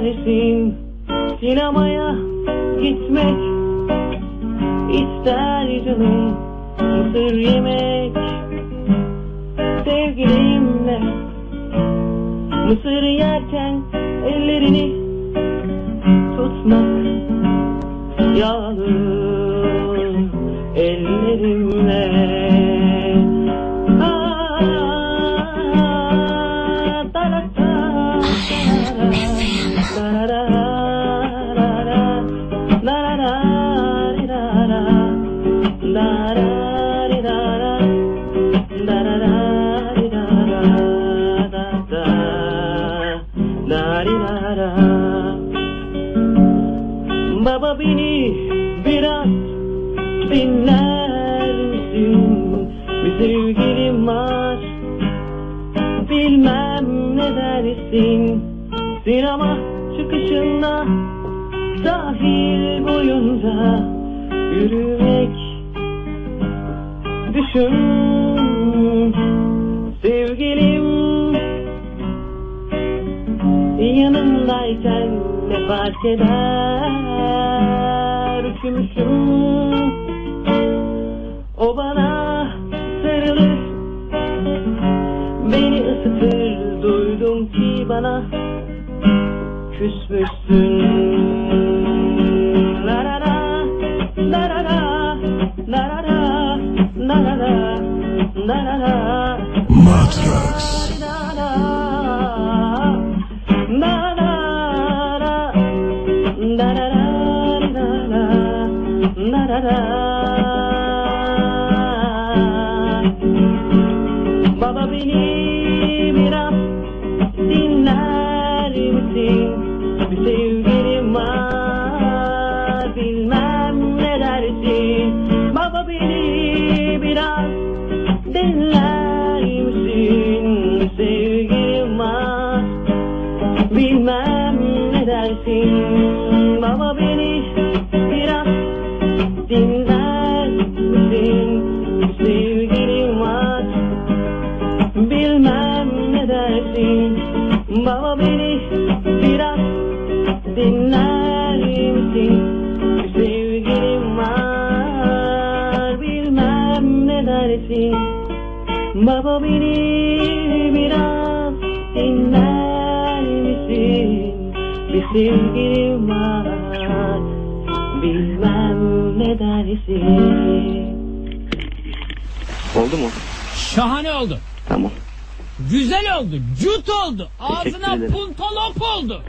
Dersin Sinemaya gitmek ister canım. Mısır yemek Sevgilimle. Mısır yerken ellerini tutmak Yağlı ellerimle. Da-da-da, da-da-da-da. Baba beni biraz dinler misin? Bir sevgilim var Bilmem ne dersin Sinema çıkışında Sahil boyunca Yürümek Düşün Sevgilim Yanımdayken ne fark eder? Üşümüşüm O bana sarılır. Beni ısıtır Duydum ki bana Küsmüşsün Matrax. Baba beni biraz dinler misin? Bir sevgilim bilmem ne dersin Baba beni biraz dinler misin? Sevgilim var bilmem ne dersin Baba beni Baba beni biraz dinler misin? Bir sevgilim var bilmem ne dersin Oldu mu? Şahane oldu. Tamam. Güzel oldu. Cut oldu. Ağzına ederim. puntalop oldu.